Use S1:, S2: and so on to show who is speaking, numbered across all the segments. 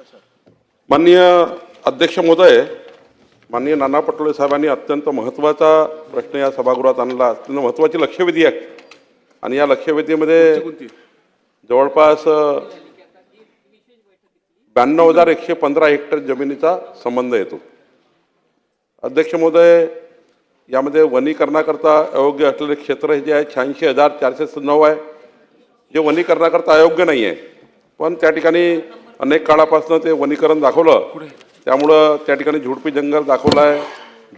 S1: माननीय अध्यक्ष महोदय माननीय नाना पटोले साहेबांनी अत्यंत महत्त्वाचा प्रश्न या सभागृहात आणला. अत्यंत महत्त्वाची लक्षवेधी आहे. आणि या लक्षवेधीमध्ये जवळपास ब्याण्णव हजार एकशे पंधरा हेक्टर जमिनीचा संबंध येतो. अध्यक्ष महोदय यामध्ये वनीकरणाकरता अयोग्य असलेले क्षेत्र हे जे आहे शहाऐंशी हजार चारशे नऊ आहे. जे वनीकरणाकरता अयोग्य नाही आहे पण त्या ठिकाणी अनेक काळापासून ते वनीकरण दाखवलं. त्यामुळं त्या ठिकाणी झुडपी जंगल दाखवलं आहे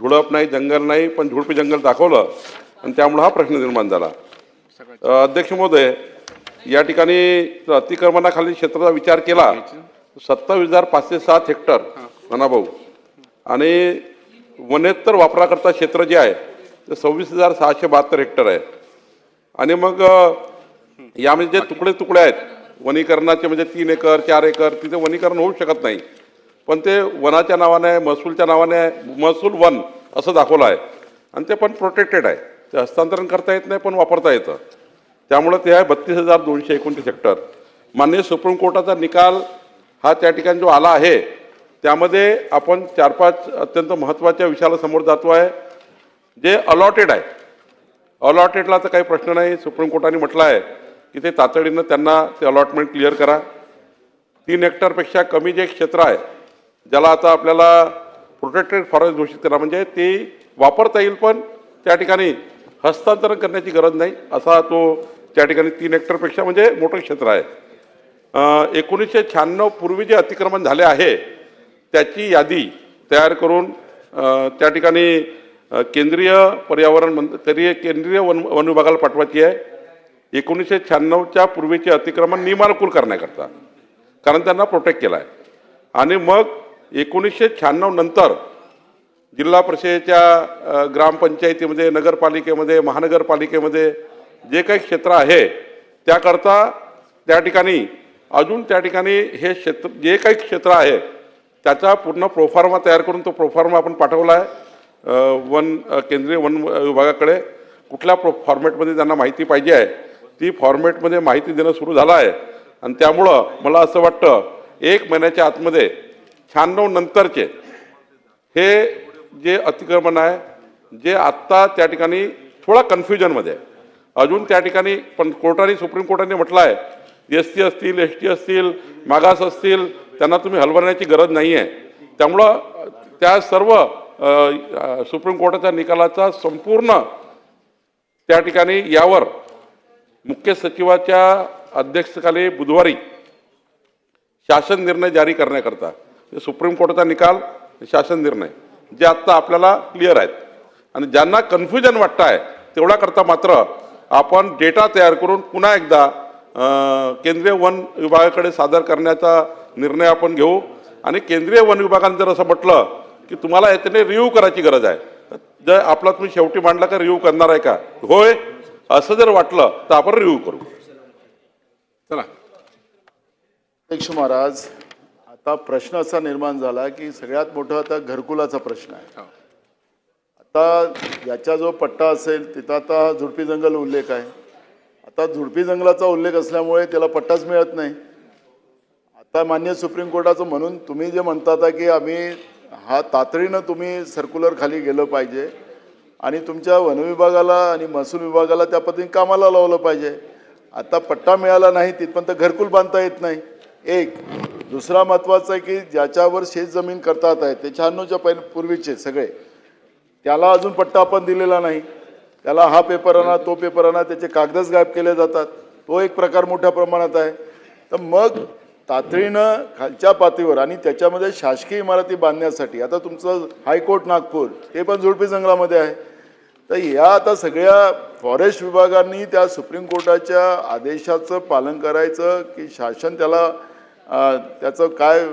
S1: झुडप नाही जंगल नाही पण झुडपी जंगल दाखवलं. आणि त्यामुळं हा प्रश्न निर्माण झाला. अध्यक्ष महोदय या ठिकाणी अतिक्रमणाखाली क्षेत्राचा विचार केला सत्तावीस हजार पाचशे सात हेक्टर नानाभाऊ आणि वनेत्तर वापराकरता क्षेत्र जे आहे ते सव्वीस हजार सहाशे बहात्तर हेक्टर आहे. आणि मग यामध्ये जे तुकडे तुकडे आहेत वनीकरणाचे म्हणजे तीन एकर चार एकर तिथे वनीकरण होऊ शकत नाही. पण ते वनाच्या नावाने महसूलच्या नावाने महसूल वन असं दाखवलं आहे. आणि ते पण प्रोटेक्टेड आहे. ते हस्तांतरण करता येत नाही पण वापरता येतं. त्यामुळं ते आहे बत्तीस हजार दोनशे एकोणतीस हेक्टर. माननीय सुप्रीम कोर्टाचा निकाल हा त्या ठिकाणी जो आला आहे त्यामध्ये आपण चार पाच अत्यंत महत्त्वाच्या विषयाला समोर जातो आहे. जे अलॉटेड आहे. अलॉटेडला तर काही प्रश्न नाही सुप्रीम कोर्टाने म्हटलं आहे. की ते तातडीनं त्यांना ते अलॉटमेंट क्लिअर करा. तीन हेक्टरपेक्षा कमी जे क्षेत्र आहे ज्याला आता आपल्याला प्रोटेक्टेड फॉरेस्ट घोषित करा म्हणजे ते वापरता येईल पण त्या ठिकाणी हस्तांतरण करण्याची गरज नाही असा तो त्या ठिकाणी तीन हेक्टरपेक्षा म्हणजे मोठं क्षेत्र आहे. एकोणीसशे शहाण्णव पूर्वी जे अतिक्रमण झाले आहे त्याची यादी तयार करून त्या ठिकाणी केंद्रीय पर्यावरण मंत्री तरी केंद्रीय वन वन विभागाला पाठवायची आहे. एकोणीसशे शहाण्णवच्या पूर्वीचे अतिक्रमण नियमानुकूल करण्याकरता कारण त्यांना प्रोटेक्ट केला आहे आणि मग एकोणीसशे शहाण्णव नंतर जिल्हा परिषदेच्या ग्रामपंचायतीमध्ये नगरपालिकेमध्ये महानगरपालिकेमध्ये जे काही क्षेत्र आहे त्याकरता त्या ठिकाणी अजून त्या ठिकाणी हे क्षेत्र जे काही क्षेत्र आहे त्याचा पूर्ण प्रोफार्मा तयार करून तो प्रोफार्मा आपण पाठवला आहे वन केंद्रीय वन विभागाकडे. कुठल्या प्रो फॉर्मॅटमध्ये त्यांना माहिती पाहिजे आहे ती फॉर्मॅटमध्ये माहिती देणं सुरू झालं आहे आणि त्यामुळं मला असं वाटतं एक महिन्याच्या आतमध्ये शहाण्णव नंतरचे हे जे अतिक्रमण आहे जे आत्ता त्या ठिकाणी थोडा कन्फ्युजनमध्ये अजून त्या ठिकाणी पण कोर्टाने सुप्रीम कोर्टाने म्हटलं आहे एस टी असतील एस टी असतील मागास असतील त्यांना तुम्ही हलवण्याची गरज नाही आहे त्यामुळं त्या सर्व सुप्रीम कोर्टाच्या निकालाचा संपूर्ण त्या ठिकाणी यावर मुख्य सचिवाच्या अध्यक्षतेखाली बुधवारी शासन निर्णय जारी करण्याकरता सुप्रीम कोर्टाचा निकाल शासन निर्णय जे आत्ता आपल्याला क्लिअर आहेत. आणि ज्यांना कन्फ्युजन वाटतं आहे तेवढा करता मात्र आपण डेटा तयार करून पुन्हा एकदा केंद्रीय वन विभागाकडे सादर करण्याचा निर्णय आपण घेऊ. आणि केंद्रीय वन विभागाने जर असं म्हटलं की तुम्हाला याच्याने रिव्ह्यू करायची गरज आहे जर आपला तुम्ही शेवटी मांडला का रिव्ह्यू करणार आहे का? होय असं जर वाटलं तर आपण रिव्ह्यू करू.
S2: चला.
S3: अध्यक्ष महाराज आता प्रश्न असा निर्माण झाला की सगळ्यात मोठा आता घरकुलाचा प्रश्न आहे.
S2: हो.
S3: आता याचा जो पट्टा असेल तिथं आता झुडपी जंगल उल्लेख आहे. आता झुडपी जंगलाचा उल्लेख असल्यामुळे त्याला पट्टाच मिळत नाही. आता मान्य सुप्रीम कोर्टाचं म्हणून तुम्ही जे म्हणता की आम्ही हा तातडीनं तुम्ही सर्क्युलर खाली गेलं पाहिजे. आणि तुमच्या वनविभागाला आणि महसूल विभागाला त्या पद्धतीने कामाला लावलं पाहिजे. आता पट्टा मिळाला नाही तिथपर्यंत घरकुल बांधता येत नाही. एक दुसरा महत्त्वाचा आहे की ज्याच्यावर शेत जमीन करतात आहे ते शहाण्णवच्या पहिले पूर्वीचे सगळे. त्याला अजून पट्टा आपण दिलेला नाही. त्याला हा पेपर आणा तो पेपर आणा त्याचे कागदच गायब केले जातात. तो एक प्रकार मोठ्या प्रमाणात आहे. तर मग तातडीनं खालच्या पातळीवर आणि त्याच्यामध्ये शासकीय इमारती बांधण्यासाठी आता तुमचं हायकोर्ट नागपूर हे पण झुडपी जंगलामध्ये आहे. तर या आता सगळ्या फॉरेस्ट विभागांनी त्या सुप्रीम कोर्टाच्या आदेशाचं पालन करायचं की शासन त्याला त्याचं काय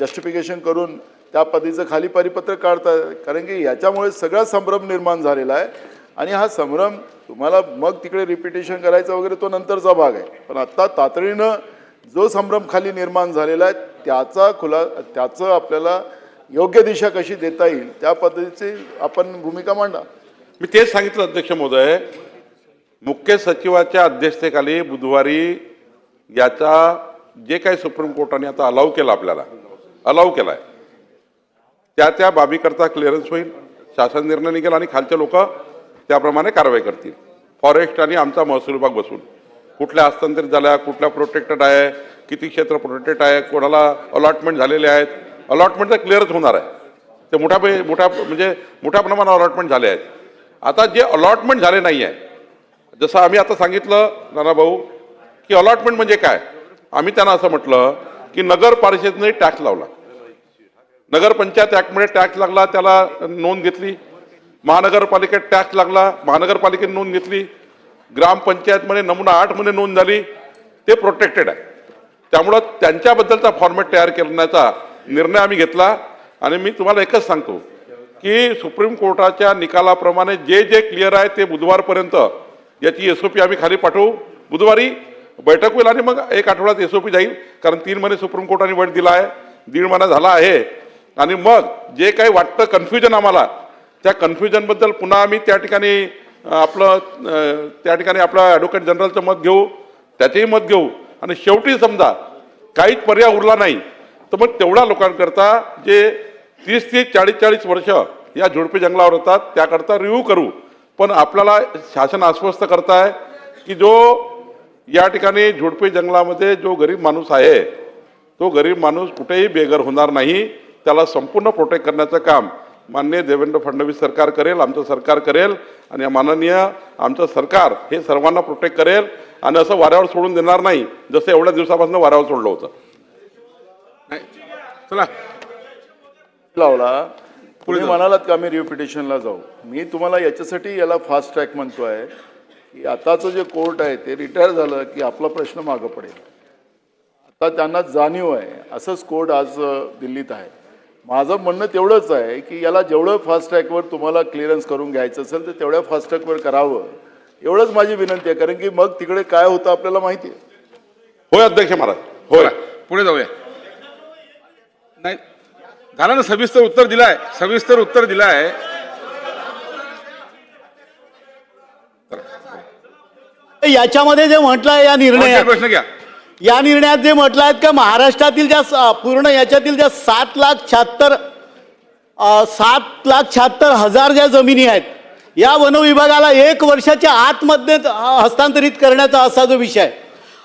S3: जस्टिफिकेशन करून त्या पद्धतीचं खाली परिपत्रक काढतात कारण की याच्यामुळे सगळा संभ्रम निर्माण झालेला आहे. आणि हा संभ्रम तुम्हाला मग तिकडे रिपिटेशन करायचं वगैरे तो नंतरचा भाग आहे. पण आत्ता तातडीनं जो संभ्रम खाली निर्माण झालेला आहे त्याचा खुला त्याचं आपल्याला योग्य दिशा कशी देता येईल त्या पद्धतीची आपण भूमिका मांडा.
S1: मी तेच सांगितलं अध्यक्ष महोदय. मुख्य सचिवाच्या अध्यक्षतेखाली बुधवारी याचा जे काही सुप्रीम कोर्टाने आता अलाव केला आपल्याला अलाव केला आहे त्या त्या बाबीकरता क्लिअरन्स होईल शासन निर्णय निघेल आणि खालचे लोक त्याप्रमाणे कारवाई करतील. फॉरेस्ट आणि आमचा महसूल विभाग बसून. कुठल्या हस्तांतरित झाल्या कुठल्या प्रोटेक्टेड आहे किती क्षेत्र प्रोटेक्टेड आहे कोणाला अलॉटमेंट झालेले आहेत. अलॉटमेंट तर क्लिअरच होणार आहे. ते मोठ्या मोठ्या म्हणजे मोठ्या प्रमाणात अलॉटमेंट झाले आहेत. आता जे अलॉटमेंट झाले नाही आहे जसं आम्ही आता सांगितलं नाना भाऊ की अलॉटमेंट म्हणजे काय? आम्ही त्यांना असं म्हटलं की नगर परिषदेने टॅक्स लावला. नगरपंचायत ॲक्टमध्ये टॅक्स लागला त्याला नोंद घेतली. महानगरपालिकेत टॅक्स लागला महानगरपालिकेने नोंद घेतली. ग्रामपंचायतमध्ये नमुना आठमध्ये नोंद झाली. ते प्रोटेक्टेड आहे. त्यामुळं त्यांच्याबद्दलचा फॉर्मॅट तयार करण्याचा निर्णय आम्ही घेतला. आणि मी तुम्हाला एकच सांगतो की सुप्रीम कोर्टाच्या निकालाप्रमाणे जे जे क्लिअर आहे ते बुधवारपर्यंत. याची एस ओ पी आम्ही खाली पाठवू. बुधवारी बैठक होईल आणि मग एक आठवड्यात एस ओ पी जाईल. कारण तीन महिने सुप्रीम कोर्टाने वेळ दिला आहे. दीड महिना झाला आहे. आणि मग जे काही वाटतं कन्फ्युजन आम्हाला त्या कन्फ्युजनबद्दल पुन्हा आम्ही त्या ठिकाणी आपलं त्या ठिकाणी आपलं ॲडव्होकेट जनरलचं मत घेऊ. त्याचेही मत घेऊ. आणि शेवटी समजा काहीच पर्याय उरला नाही तर मग तेवढ्या लोकांकरता जे तीस तीस चाळीस चाळीस वर्ष या झुडपे जंगलावर होतात. त्याकरता रिव्ह्यू करू. पण आपल्याला शासन आश्वस्त करताय की जो या ठिकाणी झुडपे जंगलामध्ये जो गरीब माणूस आहे तो गरीब माणूस कुठेही बेघर होणार नाही. त्याला संपूर्ण प्रोटेक्ट करण्याचं काम माननीय देवेंद्र फडणवीस सरकार करेल आमचं सरकार करेल आणि माननीय आमचं सरकार हे सर्वांना प्रोटेक्ट करेल आणि असं वाऱ्यावर सोडून देणार नाही जसं एवढ्या दिवसापासून वाऱ्यावर सोडलं होतं.
S2: चला.
S3: लावला तुम्ही म्हणालात का मी रिपिटेशनला जाऊ. मी तुम्हाला याच्यासाठी याला फास्ट ट्रॅक म्हणतोय की आताचं जे कोर्ट आहे ते रिटायर झालं की आपला प्रश्न मागं पडेल. आता त्यांना जाणीव आहे असंच कोर्ट आज दिल्लीत आहे. माझं म्हणणं तेवढंच आहे की याला जेवढं फास्ट ट्रॅकवर तुम्हाला क्लिअरन्स करून घ्यायचं असेल तर तेवढ्या फास्ट ट्रॅकवर करावं. एवढंच माझी विनंती आहे कारण की मग तिकडे काय होतं आपल्याला माहिती आहे.
S1: होय अध्यक्ष महाराज. होय.
S2: पुढे जाऊया. नाही ना सविस्तर उत्तर दिलाय सविस्तर उत्तर दिलाय.
S4: याच्यामध्ये जे म्हटलं आहे या
S2: आणखी
S4: निर्णयात
S2: प्रश्न घ्या.
S4: या निर्णयात जे म्हटलं आहे का महाराष्ट्रातील ज्या पूर्ण याच्यातील ज्या सात लाख शहात्तर सात लाख शहात्तर हजार ज्या जमिनी आहेत या वन विभागाला एक वर्षाच्या आतमध्ये हस्तांतरित करण्याचा असा जो विषय आहे.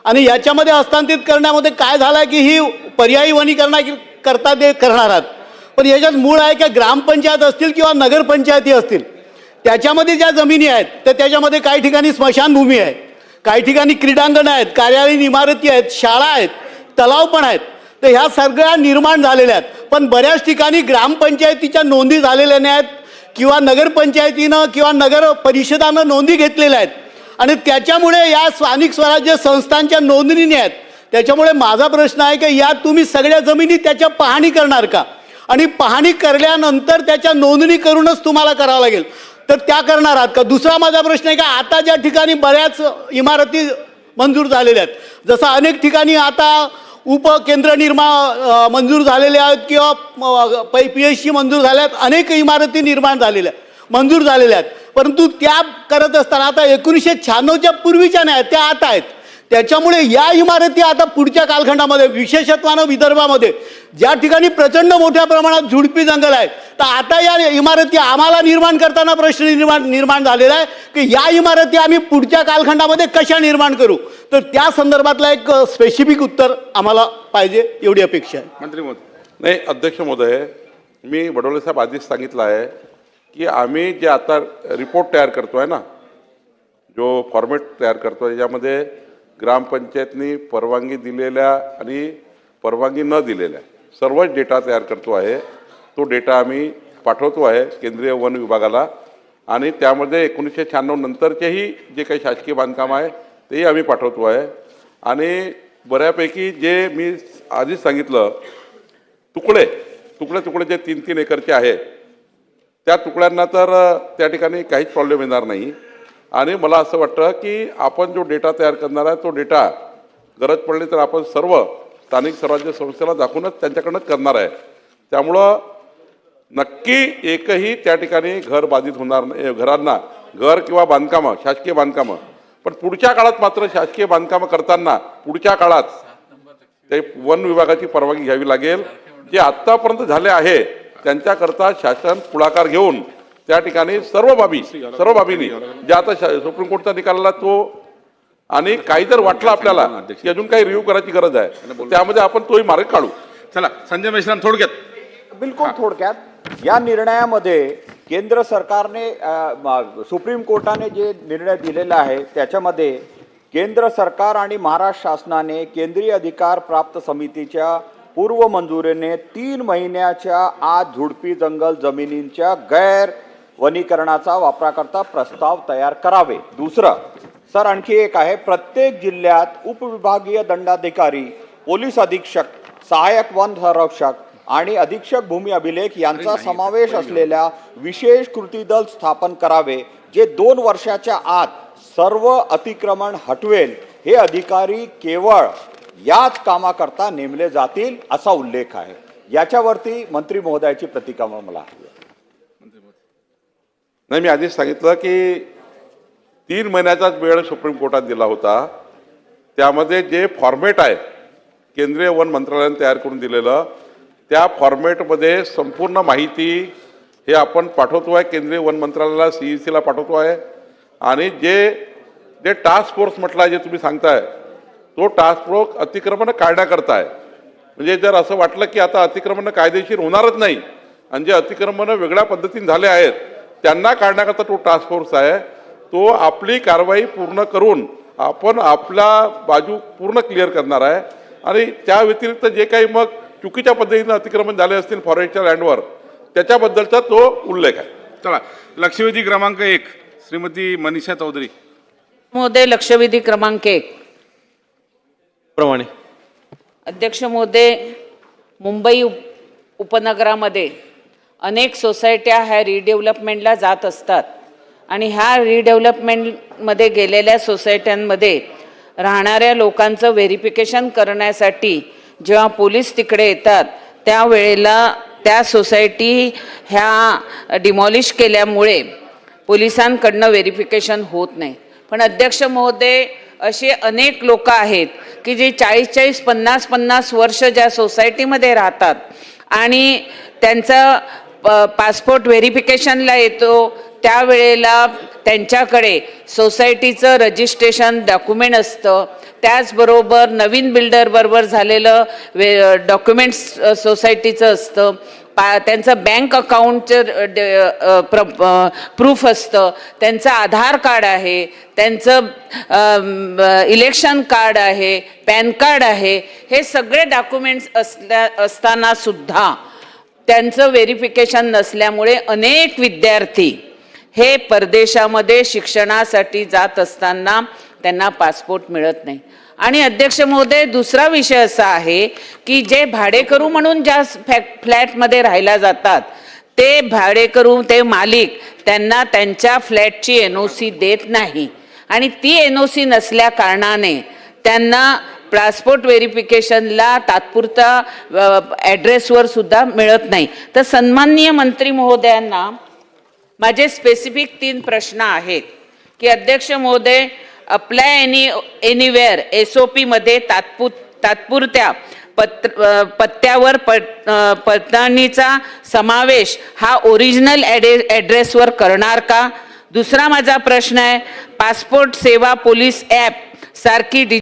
S4: आणि याच्यामध्ये हस्तांतरित करण्यामध्ये काय झालं की ही पर्यायी वनीकरणा करता ते करणार आहात? पण याच्यात मूळ आहे का ग्रामपंचायत असतील किंवा नगरपंचायती असतील त्याच्यामध्ये ज्या जमिनी आहेत तर त्याच्यामध्ये काही ठिकाणी स्मशानभूमी आहे काही ठिकाणी क्रीडांगण आहेत कार्यालयीन इमारती आहेत शाळा आहेत तलाव पण आहेत. तर ह्या सगळ्या निर्माण झालेल्या आहेत. पण बऱ्याच ठिकाणी ग्रामपंचायतीच्या नोंदी झालेल्या नाही आहेत किंवा नगरपंचायतीनं किंवा नगर परिषदानं नोंदी घेतलेल्या आहेत. आणि त्याच्यामुळे या स्थानिक स्वराज्य संस्थांच्या नोंदणी आहेत. त्याच्यामुळे माझा प्रश्न आहे की या तुम्ही सगळ्या जमिनी त्याच्या पाहणी करणार का? आणि पाहणी करल्यानंतर त्याच्या नोंदणी करूनच तुम्हाला करावं लागेल. तर त्या करणार आहात का? दुसरा माझा प्रश्न आहे का? आता ज्या ठिकाणी बऱ्याच इमारती मंजूर झालेल्या आहेत जसं अनेक ठिकाणी आता उपकेंद्र निर्मा मंजूर झालेले आहेत किंवा पी एच सी मंजूर झाल्या आहेत अनेक इमारती निर्माण झालेल्या आहेत मंजूर झालेल्या आहेत. परंतु त्या करत असताना आता एकोणीसशे शहाण्णवच्या पूर्वीच्या नाही आहेत, त्या आता आहेत. त्याच्यामुळे या इमारती आता पुढच्या कालखंडामध्ये विशेषत्वानं विदर्भामध्ये ज्या ठिकाणी प्रचंड मोठ्या प्रमाणात झुडपी जंगल आहे तर आता या इमारती आम्हाला निर्माण करताना प्रश्न निर्माण निर्माण झालेला आहे की या इमारती आम्ही पुढच्या कालखंडामध्ये कशा निर्माण करू? तर त्या संदर्भातला एक स्पेसिफिक उत्तर आम्हाला पाहिजे एवढी अपेक्षा आहे.
S2: मंत्री महोदय
S1: नाही अध्यक्ष महोदय मी वडोले साहेब आधीच सांगितलं आहे की आम्ही जे आता रिपोर्ट तयार करतो आहे ना जो फॉर्मेट तयार करतो आहे याच्यामध्ये ग्रामपंचायतनी परवानगी दिलेल्या आणि परवानगी न दिलेल्या सर्वच डेटा तयार करतो आहे. तो डेटा आम्ही पाठवतो आहे केंद्रीय वन विभागाला. आणि त्यामध्ये एकोणीसशे शहाण्णव नंतरचेही जे काही शासकीय बांधकाम आहे तेही आम्ही पाठवतो आहे. आणि बऱ्यापैकी जे मी आधीच सांगितलं तुकडे तुकडे तुकडे जे तीन तीन एकरचे आहे त्या तुकड्यांना तर त्या ठिकाणी काहीच प्रॉब्लेम येणार नाही. आणि मला असं वाटतं की आपण जो डेटा तयार करणार आहे तो डेटा गरज पडली तर आपण सर्व स्थानिक स्वराज्य संस्थेला दाखवूनच त्यांच्याकडनं करणार आहे. त्यामुळं नक्की एकही त्या ठिकाणी घर बाधित होणार नाही घरांना घर किंवा बांधकामं शासकीय बांधकामं. पण पुढच्या काळात मात्र शासकीय बांधकामं करताना पुढच्या काळात ते वन विभागाची परवानगी घ्यावी लागेल. जे आत्तापर्यंत झाले आहे त्यांच्याकरता शासन पुढाकार घेऊन त्या ठिकाणी सर्व बाबी सर्व बाबींनी जे आता सुप्रीम कोर्टचा निकालाला तो आणि काही जर वाटलं आपल्याला की अजून काही रिव्ह्यू करायची गरज आहे त्यामध्ये आपण तोही मार्ग काढू.
S2: चला संजय मेश्राम थोडक्यात.
S5: बिलकुल थोडक्यात. या निर्णयामध्ये केंद्र सरकारने सुप्रीम कोर्टाने जे निर्णय दिलेला आहे त्याच्यामध्ये केंद्र सरकार आणि महाराष्ट्र शासनाने केंद्रीय अधिकार प्राप्त समितीच्या पूर्व मंजुरीने तीन महिन्याच्या आत झुडपी जंगल जमिनींच्या गैर वनीकरणाचा वापराकरता प्रस्ताव तयार करावे. दुसरं सर आणखी एक आहे. प्रत्येक जिल्ह्यात उपविभागीय दंडाधिकारी पोलीस अधीक्षक सहाय्यक वन संरक्षक आणि अधीक्षक भूमी अभिलेख यांचा समावेश असलेल्या विशेष कृती दल स्थापन करावे जे दोन वर्षाच्या आत सर्व अतिक्रमण हटवेल. हे अधिकारी केवळ याच कामाकरता नेमले जातील असा उल्लेख आहे. याच्यावरती मंत्री महोदयाची प्रतिक्रिया मला.
S1: नाही मी आधीच सांगितलं की तीन महिन्याचाच वेळ सुप्रीम कोर्टात दिला होता. त्यामध्ये जे फॉर्मेट आहे केंद्रीय वन मंत्रालयाने तयार करून दिलेलं त्या फॉर्मेटमध्ये संपूर्ण माहिती हे आपण पाठवतो आहे केंद्रीय वन मंत्रालयाला सी ई सीला पाठवतो आहे आणि जे जे टास्क फोर्स म्हटला आहे जे तुम्ही सांगताय तो टास्क फोर्स अतिक्रमण काढण्याकरता आहे म्हणजे जर असं वाटलं की आता अतिक्रमण कायदेशीर होणारच नाही आणि जे अतिक्रमण वेगळ्या पद्धतीने झाले आहेत त्यांना काढण्याकरता तो टास्क फोर्स आहे. तो आपली कारवाई पूर्ण करून आपण आपला बाजू पूर्ण क्लिअर करणार आहे. आणि त्या व्यतिरिक्त जे काही मग चुकीच्या पद्धतीनं अतिक्रमण झाले असतील फॉरेस्टच्या लँडवर त्याच्याबद्दलचा तो उल्लेख आहे.
S2: चला लक्षवेधी क्रमांक एक श्रीमती मनीषा चौधरी.
S6: महोदय लक्षवेधी क्रमांक एक.
S7: प्रमाणे.
S6: अध्यक्ष महोदय मुंबई उप उपनगरामध्ये. अनेक सोसायट्या ह्या रिडेव्हलपमेंटला जात असतात. आणि ह्या रिडेव्हलपमेंटमध्ये गेलेल्या सोसायट्यांमध्ये राहणाऱ्या लोकांचं व्हेरिफिकेशन करण्यासाठी जेव्हा पोलीस तिकडे येतात त्यावेळेला त्या सोसायटी ह्या डिमॉलिश केल्यामुळे पोलिसांकडनं व्हेरिफिकेशन होत नाही. पण अध्यक्ष महोदय असे अनेक लोक आहेत की जे चाळीस चाळीस पन्नास पन्नास वर्ष ज्या सोसायटीमध्ये राहतात आणि त्यांचं प- पासपोर्ट व्हेरिफिकेशनला येतो त्यावेळेला त्यांच्याकडे सोसायटीचं रजिस्ट्रेशन डॉक्युमेंट असतं. त्याचबरोबर नवीन बिल्डरबरोबर झालेलं वे डॉक्युमेंट्स सोसायटीचं असतं. पा त्यांचं बँक अकाउंटचं प्र प्रूफ असतं. त्यांचं आधार कार्ड आहे. त्यांचं इलेक्शन कार्ड आहे. पॅन कार्ड आहे. हे सगळे डॉक्युमेंट्स असल्या असतानासुद्धा त्यांचं व्हेरिफिकेशन नसल्यामुळे अनेक विद्यार्थी हे परदेशामध्ये शिक्षणासाठी जात असताना त्यांना पासपोर्ट मिळत नाही. आणि अध्यक्ष महोदय दुसरा विषय असा आहे की जे भाडेकरू म्हणून ज्या फॅ फ्लॅटमध्ये राहायला जातात ते भाडेकरू ते मालिक त्यांना त्यांच्या फ्लॅटची एन ओ सी देत नाही. आणि ती एन ओ सी नसल्या कारणाने त्यांना पासपोर्ट व्हेरिफिकेशनला तात्पुरता ॲड्रेसवर सुद्धा मिळत नाही. तर सन्माननीय मंत्री महोदयांना माझे स्पेसिफिक तीन प्रश्न आहेत. की अध्यक्ष महोदय apply any anywhere S O पीमध्ये तात्पु तात्पुरत्या पत्र पत्त्यावर पट पडताळणीचा समावेश हा ओरिजिनल ॲडे ॲड्रेसवर करणार का? दुसरा माझा प्रश्न आहे पासपोर्ट सेवा पोलीस ॲप सारखी डि